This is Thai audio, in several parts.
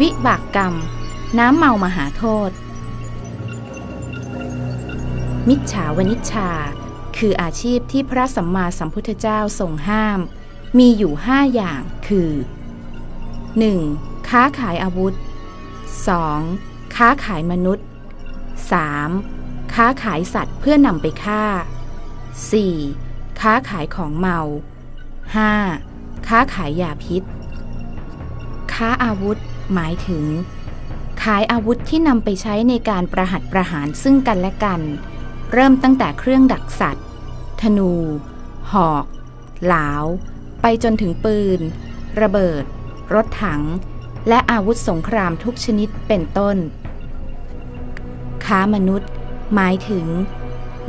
วิบากกรรม น้ำเมามหาโทษ มิจฉาวนิชชา คืออาชีพที่พระสัมมาสัมพุทธเจ้าทรงห้าม มีอยู่ห้าอย่างคือ 1. ค้าขายอาวุธ 2. ค้าขายมนุษย์ 3. ค้าขายสัตว์เพื่อนำไปฆ่า 4. ค้าขายของเมา 5. ค้าขายยาพิษ ค้าอาวุธ หมายถึง ขายอาวุธที่นำไปใช้ในการประหัตประหารซึ่งกันและกัน เริ่มตั้งแต่เครื่องดักสัตว์ ธนู หอก หลาว ไปจนถึงปืน ระเบิด รถถัง และอาวุธสงครามทุกชนิดเป็นต้น ค้ามนุษย์ หมายถึง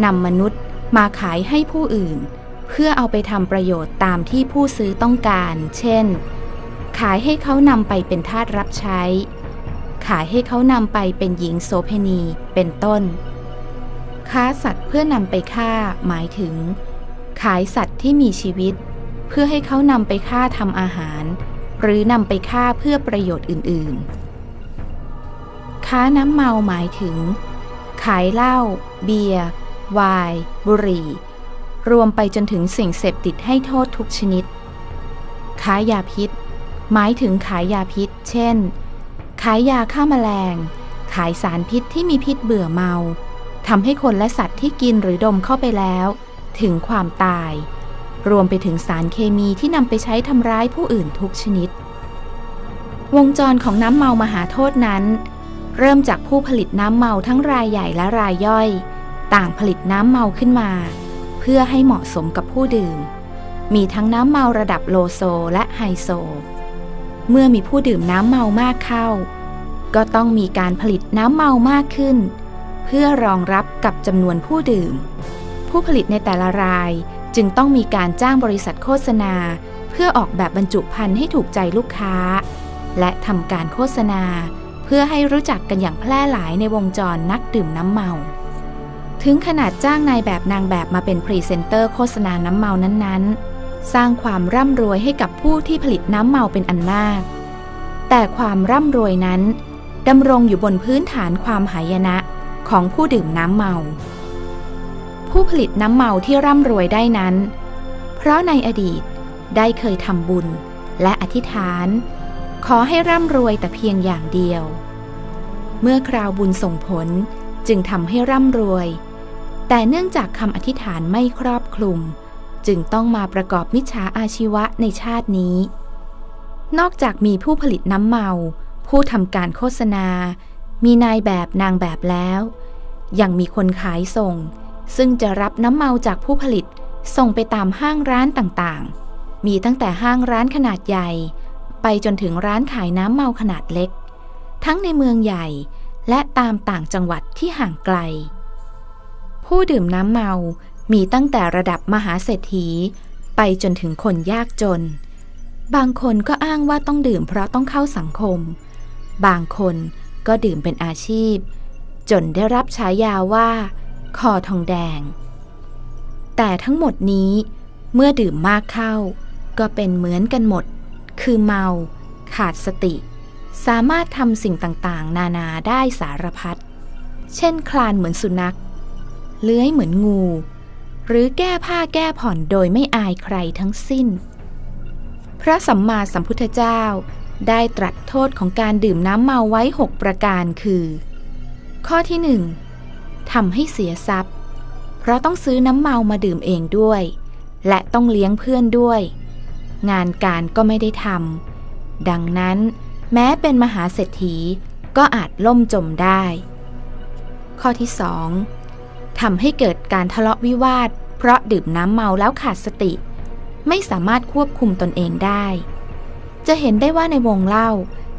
นำมนุษย์มาขายให้ผู้อื่น เพื่อเอาไปทำประโยชน์ตามที่ผู้ซื้อต้องการ เช่น ขายให้เขานำไปเป็นทาสรับใช้ ขายให้เขานำไปเป็นหญิงโสเพณีเป็นต้น ค้าสัตว์เพื่อนำไปฆ่าหมายถึง ขายสัตว์ที่มีชีวิต เพื่อให้เขานำไปฆ่าทำอาหาร หรือนำไปฆ่าเพื่อประโยชน์อื่น ๆ ค้าน้ำเมาหมายถึง ขายเหล้าเบียร์ไวน์บุหรี่ รวมไปจนถึงสิ่งเสพติดให้โทษทุกชนิด ค้ายาพิษ หมายถึงขายยาพิษ เช่น ขายยาฆ่าแมลง ขายสารพิษที่มีพิษเบื่อเมาทำให้คนและสัตว์ที่กินหรือดมเข้าไปแล้ว ถึงความตาย รวมไปถึงสารเคมีที่นำไปใช้ทำร้ายผู้อื่นทุกชนิด วงจรของน้ำเมามหาโทษนั้น เริ่มจากผู้ผลิตน้ำเมาทั้งรายใหญ่และรายย่อย ต่างผลิตน้ำเมาขึ้นมา เพื่อให้เหมาะสมกับผู้ดื่ม มีทั้งน้ำเมาระดับโลโซและไฮโซ เมื่อมีผู้ดื่มน้ำเมามากเข้า ก็ต้องมีการผลิตน้ำเมามากขึ้น เพื่อรองรับกับจำนวนผู้ดื่ม ผู้ผลิตในแต่ละรายจึงต้องมีการจ้างบริษัทโฆษณา เพื่อออกแบบบรรจุภัณฑ์ให้ถูกใจลูกค้า และทำการโฆษณา เพื่อให้รู้จักกันอย่างแพร่หลายในวงจรนักดื่มน้ำเมา ถึงขนาดจ้างนายแบบนางแบบมาเป็นพรีเซนเตอร์โฆษณาน้ำเมานั้นๆ สร้างความร่ำรวยให้กับผู้ที่ผลิตน้ำเมาเป็นอันมาก แต่ความร่ำรวยนั้นดำรงอยู่บนพื้นฐานความหายนะของผู้ดื่มน้ำเมา ผู้ผลิตน้ำเมาที่ร่ำรวยได้นั้น เพราะในอดีตได้เคยทำบุญและอธิษฐาน ขอให้ร่ำรวยแต่เพียงอย่างเดียว เมื่อคราวบุญส่งผลจึงทำให้ร่ำรวย แต่เนื่องจากคำอธิษฐานไม่ครอบคลุม จึงต้องมาประกอบมิจฉาอาชีวะในชาตินี้ นอกจากมีผู้ผลิตน้ำเมา ผู้ทำการโฆษณา มีนายแบบนางแบบแล้ว ยังมีคนขายส่ง ซึ่งจะรับน้ำเมาจากผู้ผลิตส่งไปตามห้างร้านต่างๆ มีตั้งแต่ห้างร้านขนาดใหญ่ ไปจนถึงร้านขายน้ำเมาขนาดเล็ก ทั้งในเมืองใหญ่และตามต่างจังหวัดที่ห่างไกล ผู้ดื่มน้ำเมา มีตั้งแต่ระดับมหาเศรษฐี ไปจนถึงคนยากจน บางคนก็อ้างว่าต้องดื่มเพราะต้องเข้าสังคม บางคนก็ดื่มเป็นอาชีพ จนได้รับฉายาว่า คอทองแดง แต่ทั้งหมดนี้เมื่อดื่มมากเข้า ก็เป็นเหมือนกันหมด คือเมา ขาดสติ สามารถทำสิ่งต่างๆ นานาได้สารพัด เช่นคลานเหมือนสุนัข เลื้อยเหมือนงู หรือแก้ผ้าแก้ผ่อนโดยไม่อายใครทั้งสิ้น พระสัมมาสัมพุทธเจ้าได้ตรัสโทษของการดื่มน้ำเมาไว้หกประการคือ ข้อที่หนึ่งทำให้เสียทรัพย์ เพราะต้องซื้อน้ำเมามาดื่มเองด้วย และต้องเลี้ยงเพื่อนด้วย งานการก็ไม่ได้ทำดังนั้น แม้เป็นมหาเศรษฐีก็อาจล่มจมได้ ข้อที่สอง ทำให้เกิดการทะเลาะวิวาท เพราะดื่มน้ำเมาแล้วขาดสติ ไม่สามารถควบคุมตนเองได้ จะเห็นได้ว่าในวงเล่า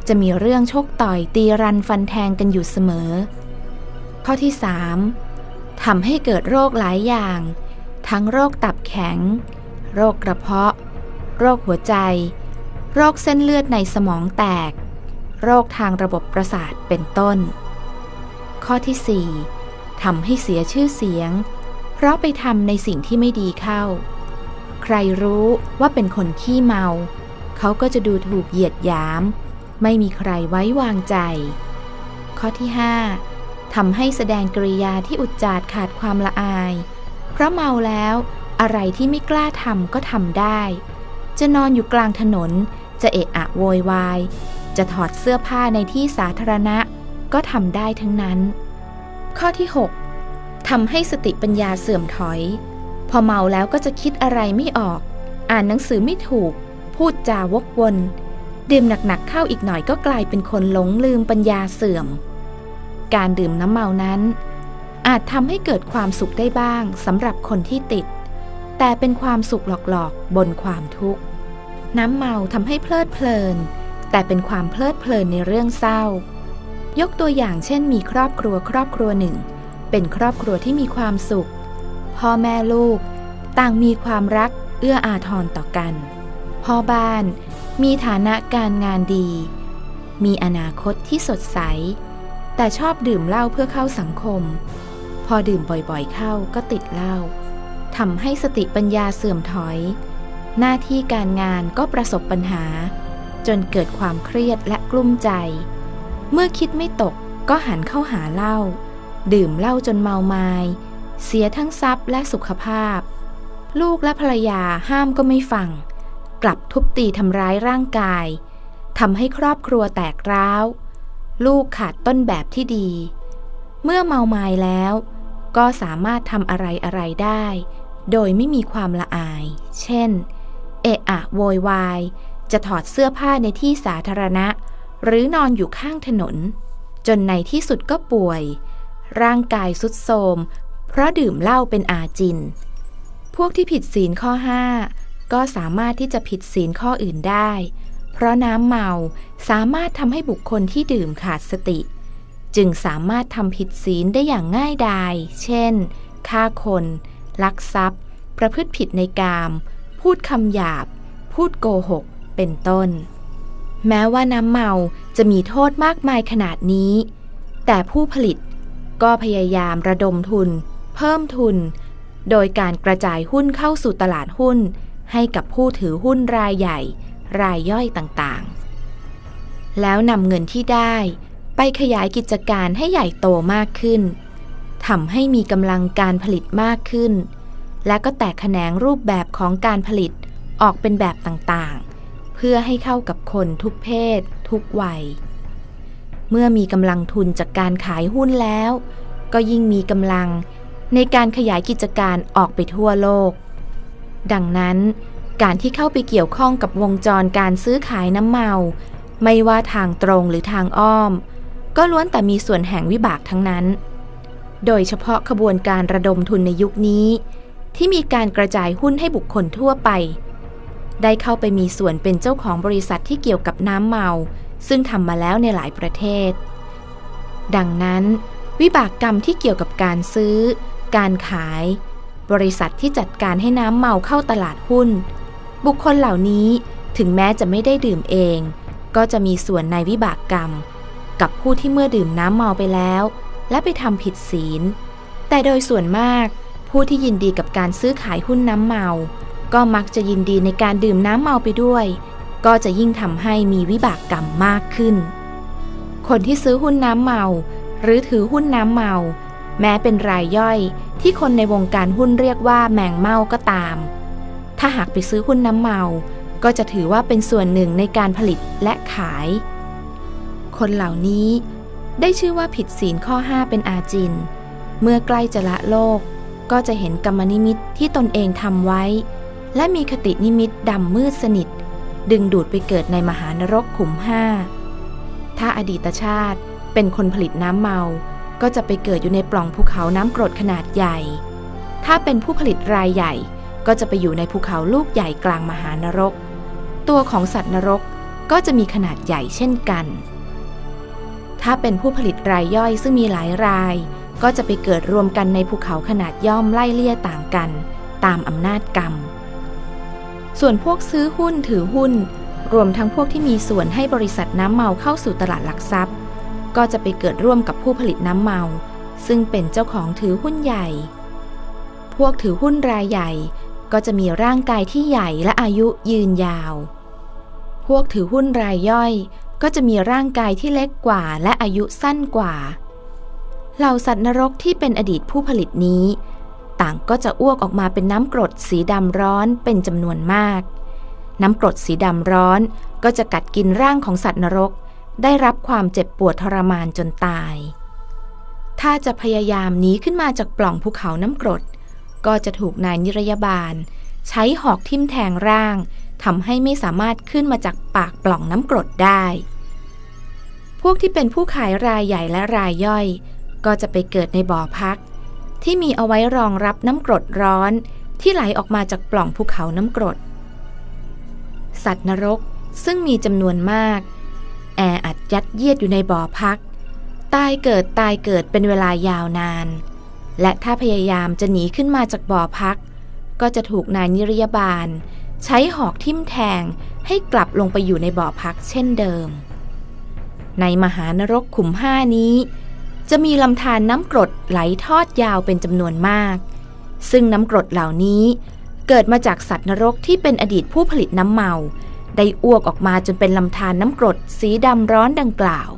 จะมีเรื่องชกต่อยตีรันฟันแทงกันอยู่เสมอ ข้อที่สามทำให้เกิดโรคหลายอย่าง ทั้งโรคตับแข็ง โรคกระเพาะ โรคหัวใจ โรคเส้นเลือดในสมองแตก โรคทางระบบประสาทเป็นต้น ข้อที่ 4 ทำให้เสียชื่อเสียง เพราะไปทำในสิ่งที่ไม่ดีเข้า ใครรู้ว่าเป็นคนขี้เมา เขาก็จะดูถูกเหยียดหยาม ไม่มีใครไว้วางใจ ข้อที่ 5ทำให้แสดงกริยาที่อุจจาดขาดความละอาย เพราะเมาแล้วอะไรที่ไม่กล้าทำก็ทำได้ จะนอนอยู่กลางถนน จะเอะอะโวยวาย จะถอดเสื้อผ้าในที่สาธารณะก็ทำได้ทั้งนั้น ข้อที่ 6ทำให้สติปัญญาเสื่อมถอย พอเมาแล้วก็จะคิดอะไรไม่ออก อ่านหนังสือไม่ถูก พูดจาวกวนดื่มหนักๆเข้าอีกหน่อยก็กลายเป็นคนหลงลืมปัญญาเสื่อม การดื่มน้ำเมานั้น อาจทำให้เกิดความสุขได้บ้างสำหรับคนที่ติด แต่เป็นความสุขหลอกๆ บนความทุกข์ น้ำเมาทำให้เพลิดเพลิน แต่เป็นความเพลิดเพลินในเรื่องเศร้า ยกตัวอย่างเช่นมีครอบครัวครอบครัวหนึ่ง เป็นครอบครัวที่มีความสุข พ่อแม่ลูก ต่างมีความรักเอื้ออาทรต่อกัน พ่อบ้าน มีฐานะการงานดี มีอนาคตที่สดใส แต่ชอบดื่มเหล้าเพื่อเข้าสังคม พอดื่มบ่อยๆเข้าก็ติดเหล้าทำให้สติปัญญาเสื่อมถอย หน้าที่การงานก็ประสบปัญหา จนเกิดความเครียดและกลุ้มใจ เมื่อคิดไม่ตกก็หันเข้าหาเหล้าดื่มเหล้าจนเมาไมา้เสียทั้งทรัพย์และสุขภาพ ลูกและภรรยาห้ามก็ไม่ฟัง กลับทุบตีทำร้ายร่างกายทำให้ครอบครัวแตกร้าว ลูกขาดต้นแบบที่ดี เมื่อเมาไม้แล้ว ก็สามารถทำอะไรอะไรได้ โดยไม่มีความละอาย เช่น เอะอะโวยวาย จะถอดเสื้อผ้าในที่สาธารณะ หรือนอนอยู่ข้างถนน จนในที่สุดก็ป่วย ร่างกายสุดโทรมเพราะดื่มเหล้าเป็นอาจิน พวกที่ผิดศีลข้อ 5 ก็สามารถที่จะผิดศีลข้ออื่นได้ เพราะน้ำเมาสามารถทำให้บุคคลที่ดื่มขาดสติ จึงสามารถทำผิดศีลได้อย่างง่ายดาย เช่น ฆ่าคน ลักทรัพย์ ประพฤติผิดในกาม พูดคำหยาบ พูดโกหก เป็นต้น แม้ว่าน้ำเมาจะมีโทษมากมายขนาดนี้ แต่ผู้ผลิตก็พยายามระดมทุน เพิ่มทุน โดยการกระจายหุ้นเข้าสู่ตลาดหุ้น ให้กับผู้ถือหุ้นรายใหญ่ รายย่อยต่างๆ แล้วนำเงินที่ได้ไปขยายกิจการให้ใหญ่โตมากขึ้นทำให้มีกำลังการผลิตมากขึ้น และก็แตกแขนงรูปแบบของการผลิตออกเป็นแบบต่างๆ พื่อให้เข้ากับคนทุกเพศ ทุกวัย เมื่อมีกำลังทุนจากการขายหุ้นแล้ว ก็ยิ่งมีกำลังในการขยายกิจการออกไปทั่วโลก ดังนั้น การที่เข้าไปเกี่ยวข้องกับวงจรการซื้อขายน้ำเมา ไม่ว่าทางตรงหรือทางอ้อม ก็ล้วนแต่มีส่วนแห่งวิบากทั้งนั้น โดยเฉพาะขบวนการระดมทุนในยุคนี้ ที่มีการกระจายหุ้นให้บุคคลทั่วไป ได้เข้าไปมีส่วนเป็นเจ้าของบริษัทที่เกี่ยวกับน้ำเมา ซึ่งทำมาแล้วในหลายประเทศ ดังนั้น วิบากกรรมที่เกี่ยวกับการซื้อ การขาย บริษัทที่จัดการให้น้ำเมาเข้าตลาดหุ้น บุคคลเหล่านี้ถึงแม้จะไม่ได้ดื่มเอง ก็จะมีส่วนในวิบากกรรม กับผู้ที่เมื่อดื่มน้ำเมาไปแล้ว และไปทำผิดศีล แต่โดยส่วนมาก ผู้ที่ยินดีกับการซื้อขายหุ้นน้ำเมา ก็มักจะยินดีในการดื่มน้ำเมาไปด้วย ก็จะยิ่งทำให้มีวิบากกรรมมากขึ้น คนที่ซื้อหุ้นน้ำเมา หรือถือหุ้นน้ำเมา แม้เป็นรายย่อยที่คนในวงการหุ้นเรียกว่าแมงเมาก็ตาม ถ้าหากไปซื้อหุ้นน้ำเมา ก็จะถือว่าเป็นส่วนหนึ่งในการผลิตและขาย คนเหล่านี้ได้ชื่อว่าผิดศีลข้อ 5 เป็นอาจิน เมื่อใกล้จะละโลก ก็จะเห็นกรรมนิมิตที่ตนเองทำไว้ และมีคตินิมิตดำมืดสนิท ดึงดูดไปเกิดในมหานรกขุมห้า ถ้าอดีตชาติเป็นคนผลิตน้ำเมา ก็จะไปเกิดอยู่ในปล่องภูเขาน้ำกรดขนาดใหญ่ ถ้าเป็นผู้ผลิตรายใหญ่ ก็จะไปอยู่ในภูเขาลูกใหญ่กลางมหานรก ตัวของสัตว์นรกก็จะมีขนาดใหญ่เช่นกัน ถ้าเป็นผู้ผลิตรายย่อยซึ่งมีหลายราย ก็จะไปเกิดรวมกันในภูเขาขนาดย่อมไล่เลี่ยต่างกัน ตามอำนาจกรรม ส่วนพวกซื้อหุ้นถือหุ้น รวมทั้งพวกที่มีส่วนให้บริษัทน้ำเมาเข้าสู่ตลาดหลักทรัพย์ ก็จะไปเกิดร่วมกับผู้ผลิตน้ำเมา ซึ่งเป็นเจ้าของถือหุ้นใหญ่ พวกถือหุ้นรายใหญ่ ก็จะมีร่างกายที่ใหญ่และอายุยืนยาว พวกถือหุ้นรายย่อย ก็จะมีร่างกายที่เล็กกว่าและอายุสั้นกว่า เหล่าสัตว์นรกที่เป็นอดีตผู้ผลิตนี้ ต่างก็จะอ้วกออกมาเป็นน้ำกรดสีดำร้อนเป็นจำนวนมาก น้ำกรดสีดำร้อนก็จะกัดกินร่างของสัตว์นรก ได้รับความเจ็บปวดทรมานจนตาย ถ้าจะพยายามหนีขึ้นมาจากปล่องภูเขาน้ำกรด ก็จะถูกนายนิรยาบาล ใช้หอกทิ่มแทงร่างทำให้ไม่สามารถขึ้นมาจากปากปล่องน้ำกรดได้ พวกที่เป็นผู้ขายรายใหญ่และรายย่อย ก็จะไปเกิดในบ่อพัก ที่มีเอาไว้รองรับน้ำกรดร้อน ที่ไหลออกมาจากปล่องภูเขาน้ำกรด สัตว์นรกซึ่งมีจำนวนมาก แออัดยัดเยียดอยู่ในบ่อพัก ตายเกิดตายเกิดเป็นเวลายาวนาน และถ้าพยายามจะหนีขึ้นมาจากบ่อพัก ก็จะถูกนายนิรยาบาล ใช้หอกทิ่มแทงให้กลับลงไปอยู่ในบ่อพักเช่นเดิม ในมหานรกขุมห้านี้ จะมีลำธารน้ำกรดไหลทอดยาวเป็นจำนวนมาก ซึ่งน้ำกรดเหล่านี้เกิดมาจากสัตว์นรกที่เป็นอดีตผู้ผลิตน้ำเมา ได้อ้วกออกมาจนเป็นลำธารน้ำกรดสีดำร้อนดังกล่าว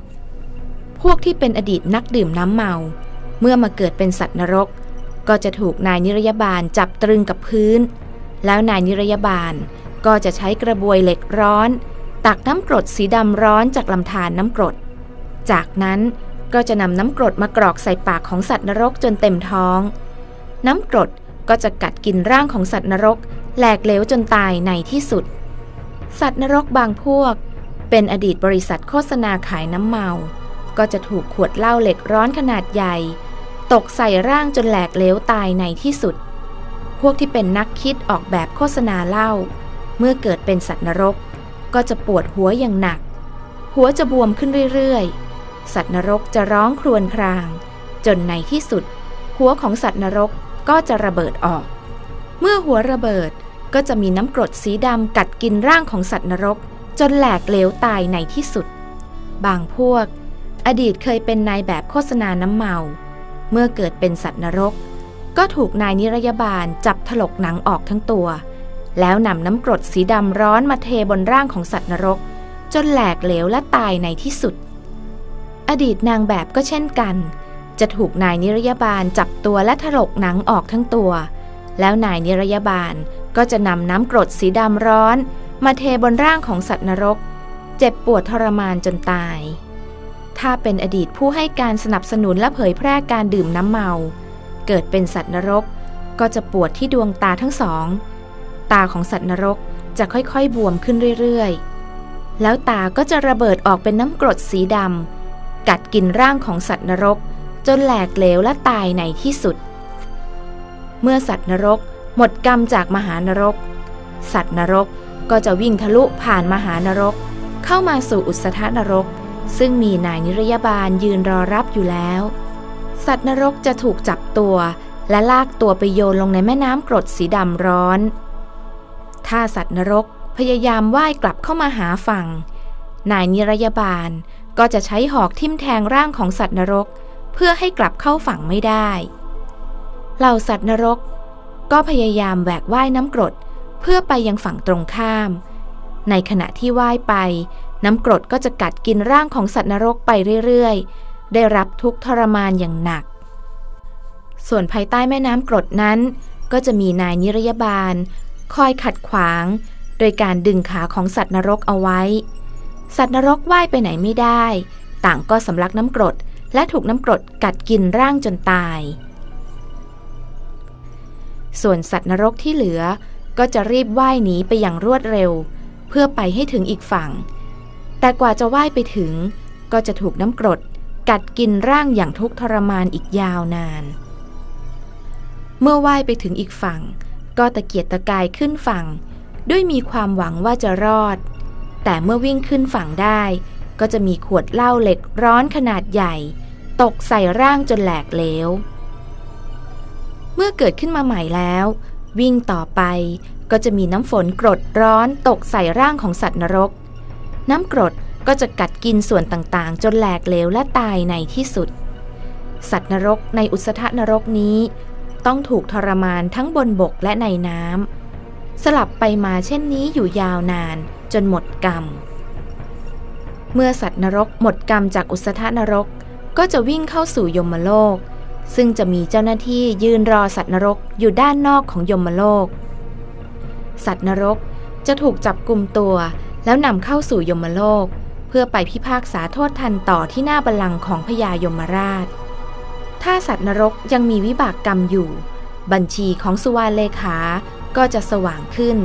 พวกที่เป็นอดีตนักดื่มน้ำเมา เมื่อมาเกิดเป็นสัตว์นรก ก็จะถูกนายนิรยาบาลจับตรึงกับพื้น แล้วนายนิรยาบาลก็จะใช้กระบวยเหล็กร้อน ตักน้ำกรดสีดำร้อนจากลำธารน้ำกรด จากนั้น ก็จะนำน้ำกรดมากรอกใส่ปากของสัตว์นรกจนเต็มท้อง น้ำกรดก็จะกัดกินร่างของสัตว์นรกแหลกเหลวจนตายในที่สุด สัตว์นรกบางพวก เป็นอดีตบริษัทโฆษณาขายน้ำเมา ก็จะถูกขวดเหล้าเหล็กร้อนขนาดใหญ่ ตกใส่ร่างจนแหลกเหลวตายในที่สุด พวกที่เป็นนักคิดออกแบบโฆษณาเหล้าเมื่อเกิดเป็นสัตว์นรก ก็จะปวดหัวอย่างหนัก หัวจะบวมขึ้นเรื่อยๆ สัตว์นรกจะร้องครวญคราง จนในที่สุด หัวของสัตว์นรกก็จะระเบิดออก เมื่อหัวระเบิดก็จะมีน้ำกรดสีดำกัดกินร่างของสัตว์นรก จนแหลกเหลวตายในที่สุด บางพวก อดีตเคยเป็นนายแบบโฆษณาน้ำเมา เมื่อเกิดเป็นสัตว์นรก ก็ถูกนายนิรยาบาลจับถลกหนังออกทั้งตัว แล้วนำน้ำกรดสีดำร้อนมาเทบนร่างของสัตว์นรก จนแหลกเหลวและตายในที่สุด อดีตนางแบบก็เช่นกัน จะถูกนายนิรยาบาลจับตัวและถลกหนังออกทั้งตัว แล้วนายนิรยาบาลก็จะนำน้ำกรดสีดำร้อน มาเทบนร่างของสัตว์นรก เจ็บปวดทรมานจนตาย ถ้าเป็นอดีตผู้ให้การสนับสนุนและเผยแพร่การดื่มน้ำเมา เกิดเป็นสัตว์นรกก็จะปวดที่ดวงตาทั้งสอง ตาของสัตว์นรกจะค่อยๆบวมขึ้นเรื่อยๆ แล้วตาก็จะระเบิดออกเป็นน้ำกรดสีดำ กัดกินร่างของสัตว์นรก จนแหลกเหลวและตายในที่สุด เมื่อสัตว์นรกหมดกรรมจากมหานรก สัตว์นรกก็จะวิ่งทะลุผ่านมหานรก เข้ามาสู่อุสธานรก ซึ่งมีนายนิรยาบาลยืนรอรับอยู่แล้ว สัตว์นรกจะถูกจับตัวและลากตัวไปโยนลงในแม่น้ำกรดสีดำร้อน ถ้าสัตว์นรกพยายามว่ายกลับเข้ามาหาฝั่ง นายนิรยาบาล ก็จะใช้หอกทิ่มแทงร่างของสัตว์นรก เพื่อให้กลับเข้าฝั่งไม่ได้ เหล่าสัตว์นรก ก็พยายามแหวกว่ายน้ำกรด เพื่อไปยังฝั่งตรงข้าม ในขณะที่ว่ายไป น้ำกรดก็จะกัดกินร่างของสัตว์นรกไปเรื่อยๆ ได้รับทุกทรมานอย่างหนัก ส่วนภายใต้แม่น้ำกรดนั้น ก็จะมีนายนิรยาบาล คอยขัดขวาง โดยการดึงขาของสัตว์นรกเอาไว้ สัตว์นรกว่ายไปไหนไม่ได้ ต่างก็สำลักน้ำกรด และถูกน้ำกรดกัดกินร่างจนตาย ส่วนสัตว์นรกที่เหลือก็จะรีบว่ายหนีไปอย่างรวดเร็ว เพื่อไปให้ถึงอีกฝั่ง แต่กว่าจะว่ายไปถึง ก็จะถูกน้ำกรดกัดกินร่างอย่างทุกข์ทรมานอีกยาวนาน เมื่อว่ายไปถึงอีกฝั่ง ก็ตะเกียกตะกายขึ้นฝั่ง ด้วยมีความหวังว่าจะรอด แต่เมื่อวิ่งขึ้นฝั่งได้ ก็จะมีขวดเหล้าเหล็กร้อนขนาดใหญ่ ตกใส่ร่างจนแหลกเหลว เมื่อเกิดขึ้นมาใหม่แล้ว วิ่งต่อไปก็จะมีน้ำฝนกรดร้อนตกใส่ร่างของสัตว์นรก น้ำกรดก็จะกัดกินส่วนต่างๆ จนแหลกเหลวและตายในที่สุด สัตว์นรกในอุสธนรกนี้ ต้องถูกทรมานทั้งบนบกและในน้ำสลับไปมาเช่นนี้อยู่ยาวนาน จนหมดกรรม เมื่อสัตว์นรกหมดกรรมจากอุสธนรกก็จะวิ่งเข้าสู่ยมโลก ซึ่งจะมีเจ้าหน้าที่ยืนรอสัตว์นรกอยู่ด้านนอกของยมโลก สัตว์นรกจะถูกจับกลุ่มตัวแล้วนำเข้าสู่ยมโลก เพื่อไปพิพากษาโทษทันต่อที่หน้าบัลลังก์ของพญายมราช ถ้าสัตว์นรกยังมีวิบากกรรมอยู่ บัญชีของสุวรรณเลขา ก็จะสว่างขึ้น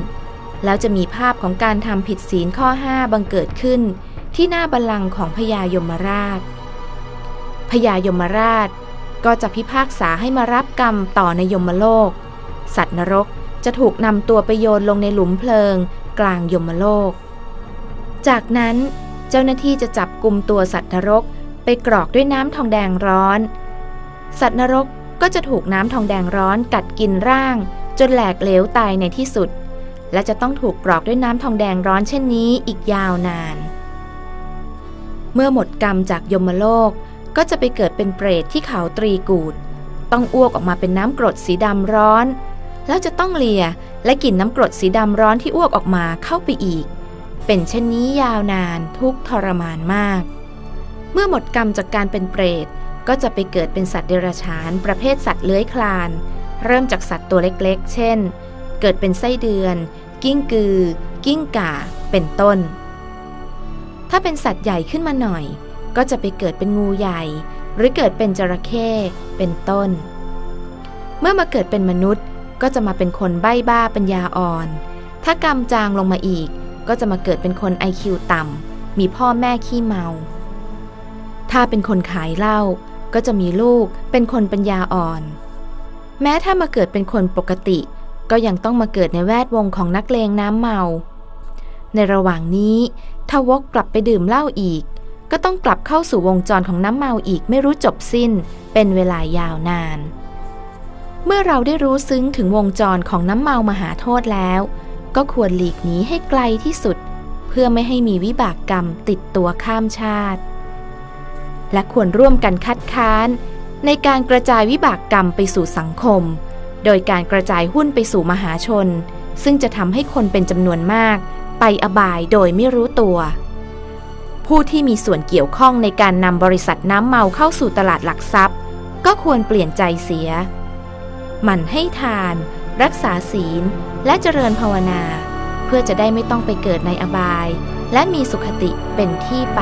แล้วจะมีภาพของการทำผิดศีลข้อ5บังเกิดขึ้น ที่หน้าบัลลังก์ของพญายมราช พญายมราชก็จะพิพากษาให้มารับกรรมต่อในยมโลก สัตว์นรกจะถูกนำตัวไปโยนลงในหลุมเพลิง กลางยมโลก จากนั้นเจ้าหน้าที่จะจับกลุ่มตัวสัตว์นรกไปกรอกด้วยน้ำทองแดงร้อน สัตว์นรกก็จะถูกน้ำทองแดงร้อนกัดกินร่าง จนแหลกเหลวตายในที่สุด และจะต้องถูกกรอกด้วยน้ำทองแดงร้อนเช่นนี้อีกยาวนาน เมื่อหมดกรรมจากยมโลกก็จะไปเกิดเป็นเปรตที่เขาตรีกูด ต้องอ้วกออกมาเป็นน้ำกรดสีดำร้อน แล้วจะต้องเลียและกินน้ำกรดสีดำร้อนที่อ้วกออกมาเข้าไปอีก เป็นเช่นนี้ยาวนานทุกทรมานมาก เมื่อหมดกรรมจากการเป็นเปรตก็จะไปเกิดเป็นสัตว์เดรัจฉาน ประเภทสัตว์เลื้อยคลาน เริ่มจากสัตว์ตัวเล็กๆ เช่น เกิดเป็นไส้เดือน กิ้งกือ กิ้งก่า เป็นต้น ถ้าเป็นสัตว์ใหญ่ขึ้นมาหน่อย ก็จะไปเกิดเป็นงูใหญ่ หรือเกิดเป็นจระเข้เป็นต้น เมื่อมาเกิดเป็นมนุษย์ก็จะมาเป็นคนใบ้บ้าปัญญาอ่อน ถ้ากรรมจางลงมาอีก ก็จะมาเกิดเป็นคนไอคิวต่ำ มีพ่อแม่ขี้เมา ถ้าเป็นคนขายเหล้าก็จะมีลูกเป็นคนปัญญาอ่อน แม้ถ้ามาเกิดเป็นคนปกติ ก็ยังต้องมาเกิดในแวดวงของนักเลงน้ำเมา ในระหว่างนี้ถ้าวกกลับไปดื่มเหล้าอีก ก็ต้องกลับเข้าสู่วงจรของน้ำเมาอีกไม่รู้จบสิ้น เป็นเวลายาวนาน เมื่อเราได้รู้ซึ้งถึงวงจรของน้ำเมามหาโทษแล้ว ก็ควรหลีกหนีให้ไกลที่สุด เพื่อไม่ให้มีวิบากกรรมติดตัวข้ามชาติ และควรร่วมกันคัดค้านในการกระจายวิบากกรรมไปสู่สังคม โดยการกระจายหุ้นไปสู่มหาชน ซึ่งจะทำให้คนเป็นจำนวนมาก ไปอบายโดยไม่รู้ตัว ผู้ที่มีส่วนเกี่ยวข้องในการนำบริษัทน้ำเมาเข้าสู่ตลาดหลักทรัพย์ ก็ควรเปลี่ยนใจเสีย หมั่นให้ทาน รักษาศีล และเจริญภาวนา เพื่อจะได้ไม่ต้องไปเกิดในอบาย และมีสุขติเป็นที่ไป